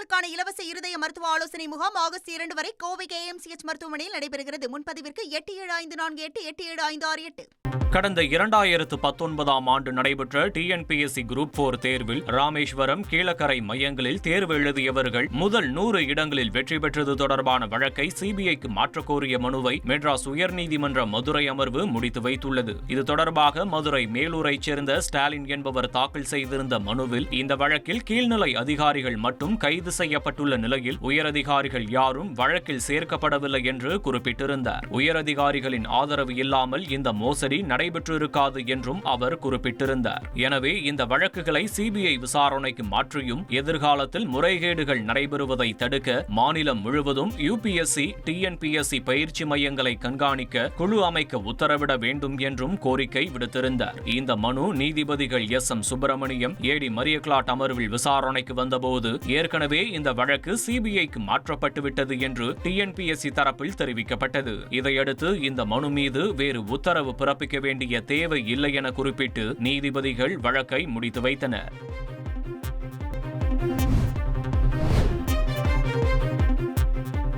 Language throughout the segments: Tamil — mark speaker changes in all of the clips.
Speaker 1: நோயாளிகளுக்கான இலவச இருதய மருத்துவ ஆலோசனை முகாம் ஆகஸ்ட் இரண்டு வரை கோவை கேஎம்சிஎச் மருத்துவமனையில் நடைபெறுகிறது. முன்பதிவிற்கு எட்டு ஏழு ஐந்து நான்கு எட்டு எட்டு ஏழு ஐந்து ஆறு எட்டு.
Speaker 2: கடந்த இரண்டாயிரத்து பத்தொன்பதாம் ஆண்டு நடைபெற்ற டிஎன்பிஎஸ்சி குரூப் போர் தேர்வில் ராமேஸ்வரம் கீழக்கரை மையங்களில் தேர்வு எழுதியவர்கள் முதல் நூறு இடங்களில் வெற்றி பெற்றது தொடர்பான வழக்கை சிபிஐக்கு மாற்றக்கோரிய மனுவை மெட்ராஸ் உயர்நீதிமன்ற மதுரை அமர்வு முடித்து வைத்துள்ளது. இது தொடர்பாக மதுரை மேலூரைச் சேர்ந்த ஸ்டாலின் என்பவர் தாக்கல் செய்திருந்த மனுவில் இந்த வழக்கில் கீழ்நிலை அதிகாரிகள் மட்டும் கைது செய்யப்பட்டுள்ள நிலையில் உயரதிகாரிகள் யாரும் வழக்கில் சேர்க்கப்படவில்லை என்று குறிப்பிட்டிருந்தார். உயரதிகாரிகளின் ஆதரவு இல்லாமல் இந்த மோசடி நடைபெற்றிருக்காது என்றும் அவர் குறிப்பிட்டிருந்தார். எனவே இந்த வழக்குகளை சிபிஐ விசாரணைக்கு மாற்றியும் எதிர்காலத்தில் முறைகேடுகள் நடைபெறுவதை தடுக்க மாநிலம் முழுவதும் யுபிஎஸ்சி டிஎன்பிஎஸ்சி பயிற்சி மையங்களை கண்காணிக்க குழு அமைக்க உத்தரவிட வேண்டும் என்றும் கோரிக்கை விடுத்திருந்தார். இந்த மனு நீதிபதிகள் S. M. Subramaniam A D Mariaclete அமர்வில் விசாரணைக்கு வந்தபோது ஏற்கனவே இந்த வழக்கு சிபிஐக்கு மாற்றப்பட்டுவிட்டது என்று டிஎன்பிஎஸ்சி தரப்பில் தெரிவிக்கப்பட்டது. இதையடுத்து இந்த மனு மீது வேறு உத்தரவு பிறப்பிக்க வேண்டிய தேவை இல்லை என குறிப்பிட்டு நீதிபதிகள் வழக்கை முடித்து வைத்தனர்.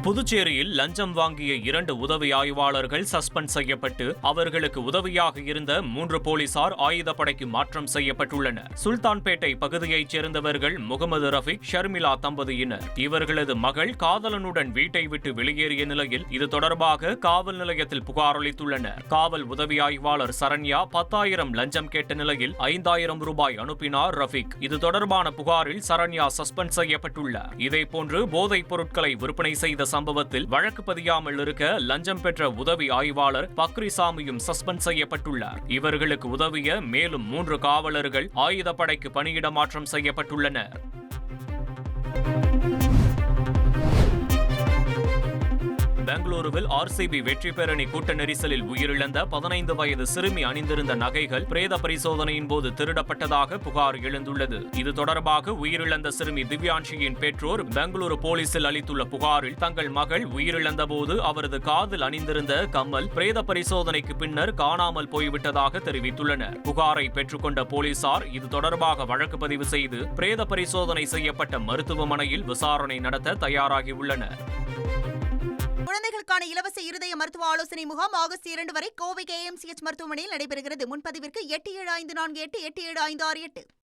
Speaker 2: புதுச்சேரியில் லஞ்சம் வாங்கிய இரண்டு உதவி ஆய்வாளர்கள் சஸ்பெண்ட் செய்யப்பட்டு அவர்களுக்கு உதவியாக இருந்த மூன்று போலீசார் ஆயுதப்படைக்கு மாற்றம் செய்யப்பட்டுள்ளனர். சுல்தான்பேட்டை பகுதியைச் சேர்ந்தவர்கள் முகமது ரஃபிக் ஷர்மிளா தம்பதியினர். இவர்களது மகள் காதலனுடன் வீட்டை விட்டு வெளியேறிய நிலையில் இது தொடர்பாக காவல் நிலையத்தில் புகார் அளித்துள்ளனர். காவல் உதவி ஆய்வாளர் சரண்யா பத்தாயிரம் லஞ்சம் கேட்ட நிலையில் ஐந்தாயிரம் ரூபாய் அனுப்பினார் ரஃபிக். இது தொடர்பான புகாரில் சரண்யா சஸ்பெண்ட் செய்யப்பட்டுள்ளார். இதேபோன்று போதைப் பொருட்களை விற்பனை செய்த சம்பவத்தில் வழக்கு பதியாமல் இருக்க லஞ்சம் பெற்ற உதவி ஆய்வாளர் பக்ரிசாமியும் சஸ்பெண்ட் செய்யப்பட்டுள்ளார். இவர்களுக்கு உதவிய மேலும் மூன்று காவலர்கள் ஆயுதப்படைக்கு பணியிட மாற்றம் செய்யப்பட்டுள்ளனர். பெங்களூருவில் ஆர்சிபி வெற்றி பேரணி கூட்ட நெரிசலில் உயிரிழந்த பதினைந்து வயது சிறுமி அணிந்திருந்த நகைகள் பிரேத பரிசோதனையின் போது திருடப்பட்டதாக புகார் எழுந்துள்ளது. இது தொடர்பாக உயிரிழந்த சிறுமி திவ்யான்ஷியின் பெற்றோர் பெங்களூரு போலீசில் அளித்துள்ள புகாரில் தங்கள் மகள் உயிரிழந்த போது அவரது காதில் அணிந்திருந்த கம்மல் பிரேத பரிசோதனைக்கு பின்னர் காணாமல் போய்விட்டதாக தெரிவித்துள்ளனர். புகாரை பெற்றுக்கொண்ட போலீசார் இது தொடர்பாக வழக்கு பதிவு செய்து பிரேத பரிசோதனை செய்யப்பட்ட மருத்துவமனையில் விசாரணை நடத்த தயாராகியுள்ளனர்
Speaker 1: குழந்தைகளுக்கான இலவச இருதய மருத்துவ ஆலோசனை முகாம் ஆகஸ்ட் இரண்டு வரை கோவை கேஎம்சிஎச் மருத்துவமனையில் நடைபெறுகிறது. முன்பதிவிற்கு எட்டு ஏழு ஐந்து நான்கு எட்டு எட்டு ஏழு ஐந்து ஆறு எட்டு.